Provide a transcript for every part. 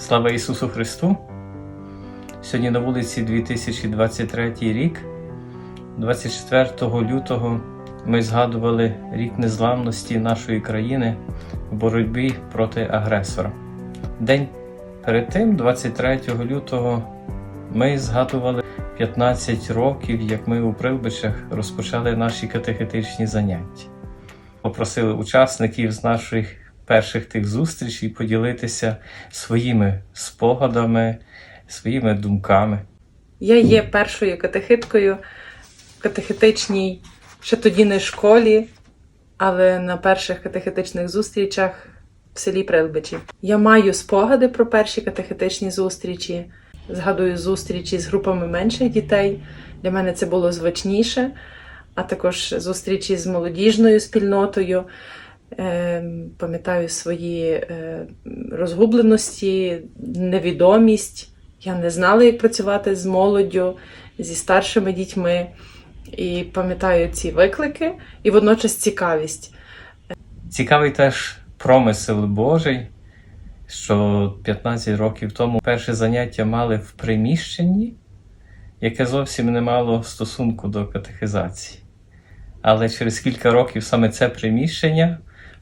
Слава Ісусу Христу! Сьогодні на вулиці 2023 рік, 24 лютого, ми згадували рік незламності нашої країни в боротьбі проти агресора. День перед тим, 23 лютого, ми згадували 15 років, як ми у Привбичах розпочали наші катехетичні заняття. Попросили учасників з наших перших тих зустрічей поділитися своїми спогадами, своїми думками. Я є першою катехиткою в катехетичній, ще тоді не школі, але на перших катехетичних зустрічах в селі Прилбичі. Я маю спогади про перші катехетичні зустрічі. Згадую зустрічі з групами менших дітей. Для мене це було звичніше, а також зустрічі з молодіжною спільнотою. Е, Пам'ятаю свої е, розгубленості, невідомість. Я не знала, як працювати з молоддю, зі старшими дітьми. І пам'ятаю ці виклики, і водночас цікавість. Цікавий теж промисел Божий, що 15 років тому перше заняття мали в приміщенні, яке зовсім не мало стосунку до катехизації. Але через кілька років саме це приміщення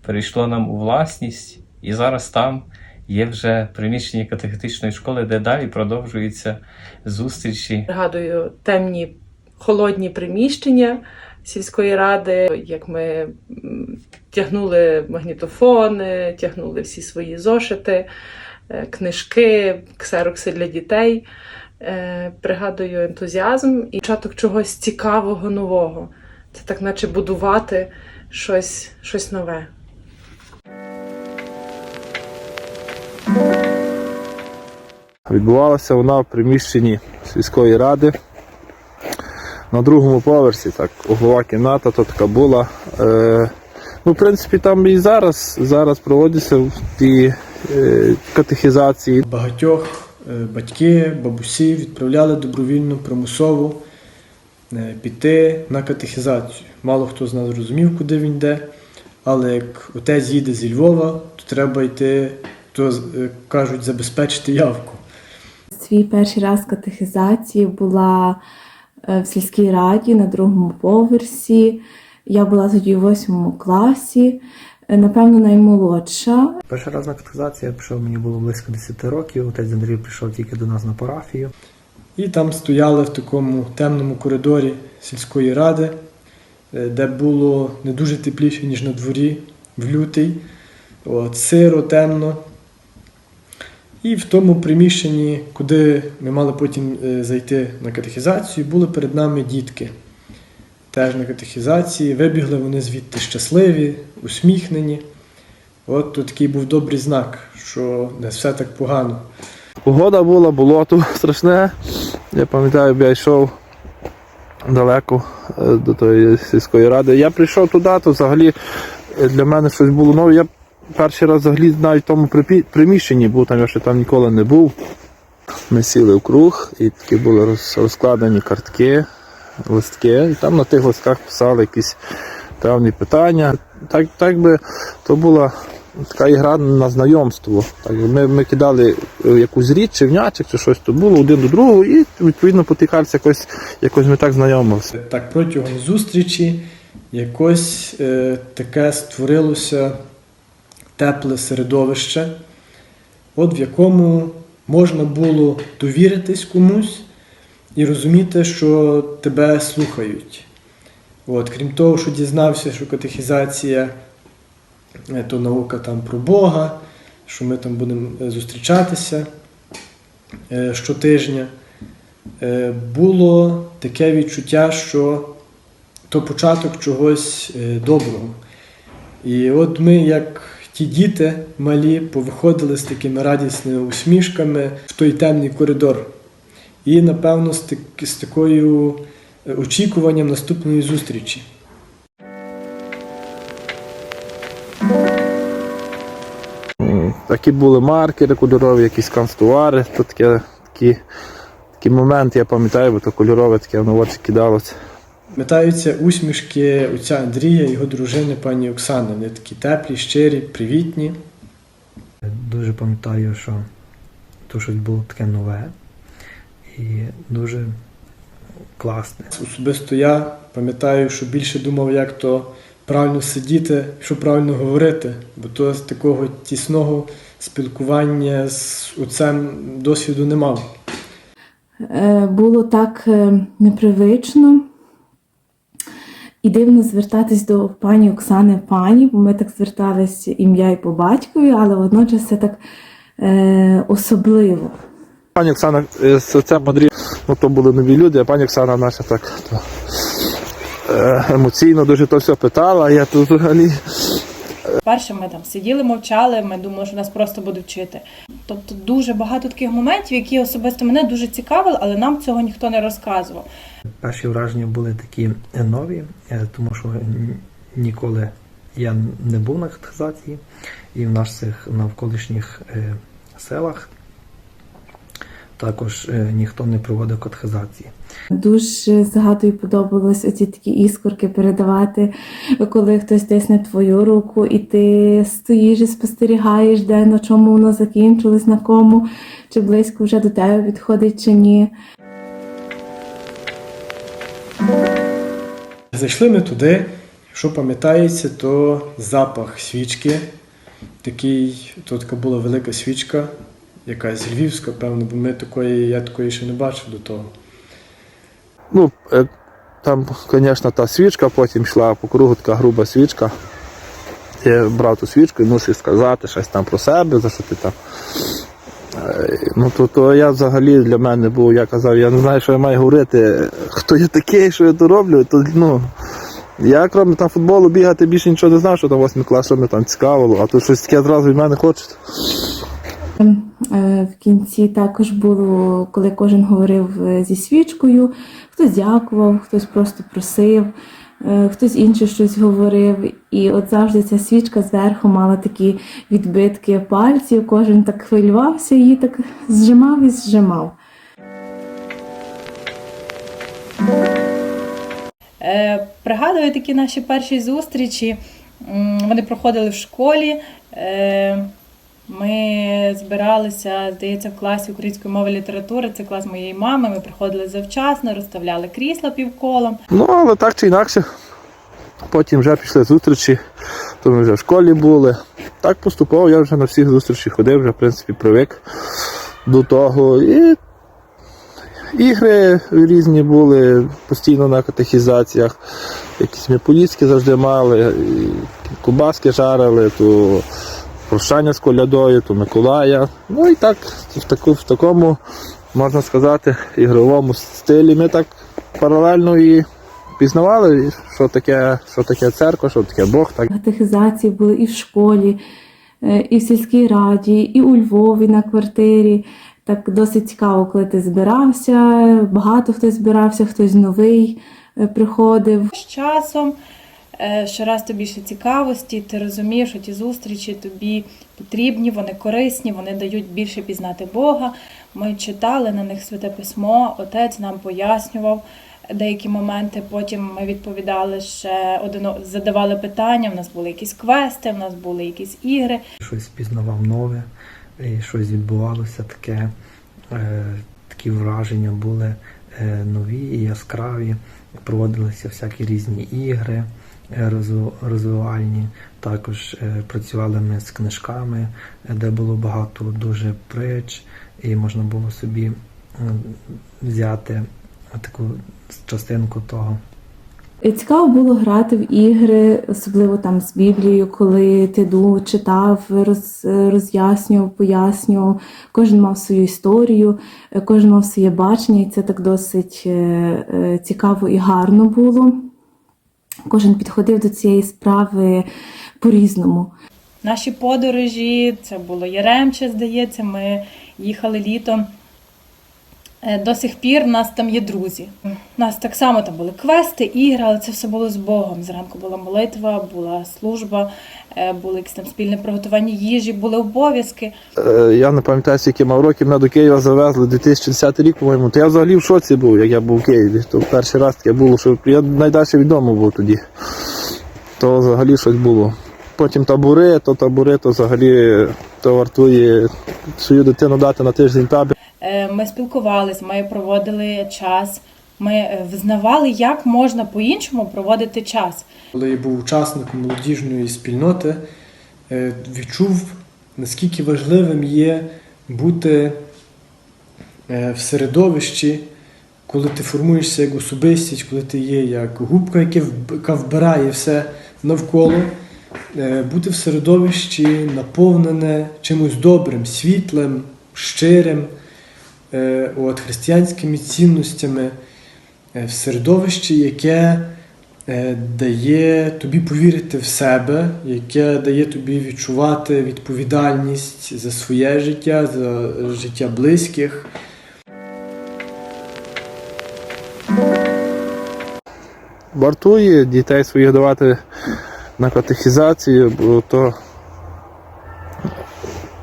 перейшло нам у власність, і зараз там є вже приміщення катехетичної школи, де далі продовжуються зустрічі. Пригадую темні холодні приміщення сільської ради, як ми тягнули магнітофони, тягнули всі свої зошити, е, книжки, ксерокси для дітей. Е, Пригадую ентузіазм і початок чогось цікавого нового. Це так, наче будувати щось, щось нове. Відбувалася вона в приміщенні сільської ради. На другому поверсі, так, углова кімната то така була. Е, ну, в принципі, там і зараз, зараз проводяться ті е, катехізації. Багатьох е, батьки, бабусі відправляли добровільно примусово е, піти на катехізацію. Мало хто з нас розумів, куди він йде, але як отець їде зі Львова, то треба йти, то е, кажуть, забезпечити явку. Свій перший раз катехізації була е, в сільській раді на другому поверсі. Я була тоді у восьмому класі, е, напевно, наймолодша. Перший раз на катехізацію я прийшов, мені було близько 10 років. Отець Андрій прийшов тільки до нас на парафію. І там стояли в такому темному коридорі сільської ради, е, де було не дуже тепліше, ніж на дворі, в лютий. От, сиро, темно. І в тому приміщенні, куди ми мали потім е, зайти на катехізацію, були перед нами дітки. Теж на катехізації. Вибігли вони звідти щасливі, усміхнені. От то такий був добрий знак, що не все так погано. Погода була, болото страшне. Я пам'ятаю, я йшов далеко е, до тої сільської ради. Я прийшов туди, то взагалі е, для мене щось було нове. Я перший раз взагалі навіть в тому приміщенні був, там я ще там ніколи не був. Ми сіли в круг і такі були розкладені картки, листки, і там на тих листках писали якісь певні питання. Так, так би то була така ігра на знайомство. Так, ми, ми кидали е, якусь річ, чи внячик, чи щось то було один до другого, і відповідно потикальці якось, якось ми так знайомилися. Так протягом зустрічі якось е, таке створилося тепле середовище, от в якому можна було довіритись комусь і розуміти, що тебе слухають. От, крім того, що дізнався, що катехізація е, то наука там про Бога, що ми там будемо е, зустрічатися е, щотижня. Було таке відчуття, що то початок чогось доброго. І от ми, як ті діти малі, повиходили з такими радісними усмішками в той темний коридор. І, напевно, з, так, з такою е, очікуванням наступної зустрічі. Такі були маркери кольорові, якісь канцтовари, то таке, такі, такі моменти, я пам'ятаю, бо то кольорове таке на очі кидалося. Пам'ятаються усмішки отця Андрія і його дружини пані Оксани. Вони такі теплі, щирі, привітні. Дуже пам'ятаю, що то щось було таке нове і дуже класне. Особисто я пам'ятаю, що більше думав, як то правильно сидіти, що правильно говорити, бо то з такого тісного спілкування з отцем досвіду не мав. Е, Було так е, непривично і дивно звертатись до пані Оксани пані, бо ми так звертались ім'я і по батькові, але водночас це так е, особливо. Пані Оксана е, з отцем ну то були нові люди, а пані Оксана наша так то, е, емоційно дуже то все питала, я тут взагалі Перше, ми там сиділи, мовчали, ми думали, що нас просто будуть вчити. Тобто дуже багато таких моментів, які особисто мене дуже цікавили, але нам цього ніхто не розказував. Перші враження були такі нові, е, тому що ніколи я не був на хатхазації, і в наших навколишніх е, селах також е, ніхто не проводив катехизації. Дуже згадую, подобалось оці такі іскорки передавати, коли хтось тисне твою руку, і ти стоїш і спостерігаєш, де на чому воно закінчилось, на кому, чи близько вже до тебе відходить, чи ні. Зайшли ми туди, що пам'ятається, то запах свічки. Такий, то така була велика свічка, якась львівська, певно, бо ми такої, я такої ще не бачив до того. Ну, е, там, звісно, та свічка потім йшла по кругу така груба свічка. Я брав ту свічку і мусив сказати щось там про себе, за що ти там. Е, Ну, то, то я взагалі для мене був, я казав, я не знаю, що я маю говорити, хто я такий, що я то роблю, то ну. Я, крім там футболу, бігати більше нічого не знав, що там 8 клас, що мене там цікавило, а то щось таке одразу від мене хочуть. Е, В кінці також було, коли кожен говорив е, зі свічкою, хтось дякував, хтось просто просив, е, хтось інше щось говорив. І от завжди ця свічка зверху мала такі відбитки пальців, кожен так хвилювався, її так зжимав і зжимав. Пригадую такі наші перші зустрічі. Вони проходили в школі. Ми збиралися, здається, в класі української мови і літератури. Це клас моєї мами. Ми приходили завчасно, розставляли крісла півколом. Ну, але так чи інакше. Потім вже пішли зустрічі, то ми вже в школі були. Так поступово я вже на всіх зустрічі ходив, вже в принципі привик до того. І ігри різні були постійно на катехізаціях. Якісь ми поліцькі завжди мали, кубаски жарили, то прощання з колядою, то Миколая. Ну і так, в, таку, в такому, можна сказати, ігровому стилі ми так паралельно і пізнавали, що таке, що таке церква, що таке Бог. Так. Катехізації були і в школі, е, і в сільській раді, і у Львові на квартирі. Так досить цікаво, коли ти збирався. Багато хтось збирався, хтось новий е, приходив. З часом щораз тобі більше цікавості, ти розумієш, що ті зустрічі тобі потрібні, вони корисні, вони дають більше пізнати Бога. Ми читали на них святе письмо, отець нам пояснював деякі моменти. Потім ми відповідали ще один задавали питання. В нас були якісь квести, в нас були якісь ігри. Щось пізнавав нове, і щось відбувалося таке, е, такі враження були е, нові і яскраві. Проводилися всякі різні ігри е, розвивальні. Також е, працювали ми з книжками, е, де було багато дуже притч, і можна було собі е, взяти таку частинку того. Цікаво було грати в ігри, особливо там з Біблією, коли ти читав, роз, роз'яснював, пояснював. Кожен мав свою історію, е, кожен мав своє бачення, і це так досить е, е, цікаво і гарно було. Кожен підходив до цієї справи по-різному. Наші подорожі, це було Яремче, здається, ми їхали літом. Е, До сих пір в нас там є друзі. У нас так само там були квести, ігри, але це все було з Богом. Зранку була молитва, була служба, е, були якісь там спільне приготування їжі, були обов'язки. Е, Я не пам'ятаю, скільки мав років, мене до Києва завезли 2010 рік, по-моєму. То я взагалі в шоці був, як я був в Києві. То перший раз таке було, що я найдальше від дому був тоді. То взагалі щось було. Потім табури, то табури, то взагалі то вартує свою дитину дати на тиждень табір. Е, Ми спілкувались, ми проводили час, ми е, взнавали, як можна по-іншому проводити час. Коли я був учасником молодіжної спільноти, е, відчув, наскільки важливим є бути в середовищі, коли ти формуєшся як особистість, коли ти є як губка, яка вбирає все навколо, бути в середовищі наповнене чимось добрим, світлим, щирим, от, християнськими цінностями, е, в середовищі, яке е, дає тобі повірити в себе, яке дає тобі відчувати відповідальність за своє життя, за життя близьких. Вартує дітей своїх давати на катехізацію, бо то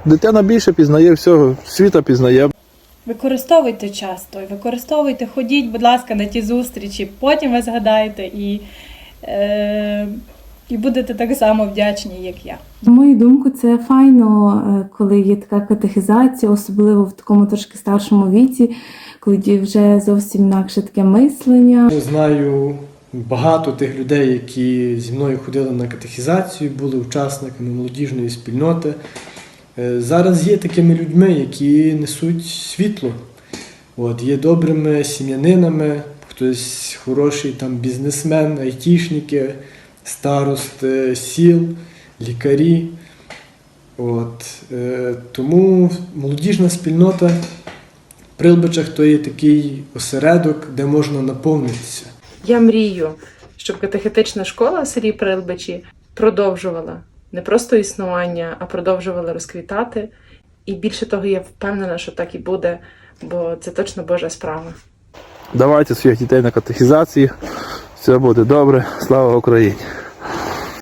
дитина більше пізнає всього, світа пізнає. Використовуйте час той, використовуйте, ходіть, будь ласка, на ті зустрічі, потім ви згадаєте і, е, і будете так само вдячні, як я. На мою думку, це файно, е, коли є така катехізація, особливо в такому трошки старшому віці, коли вже зовсім інакше таке мислення. Я знаю багато тих людей, які зі мною ходили на катехізацію, були учасниками молодіжної спільноти. Е, Зараз є такими людьми, які несуть світло. От, є добрими сім'янинами, хтось хороший там бізнесмен, айтішники, старости сіл, лікарі. От, е, тому молодіжна спільнота в Прилбичах то є такий осередок, де можна наповнитися. Я мрію, щоб катехетична школа в селі Прилбичі продовжувала не просто існування, а продовжували розквітати. І більше того, я впевнена, що так і буде, бо це точно Божа справа. Давайте своїх дітей на катехізації. Все буде добре. Слава Україні!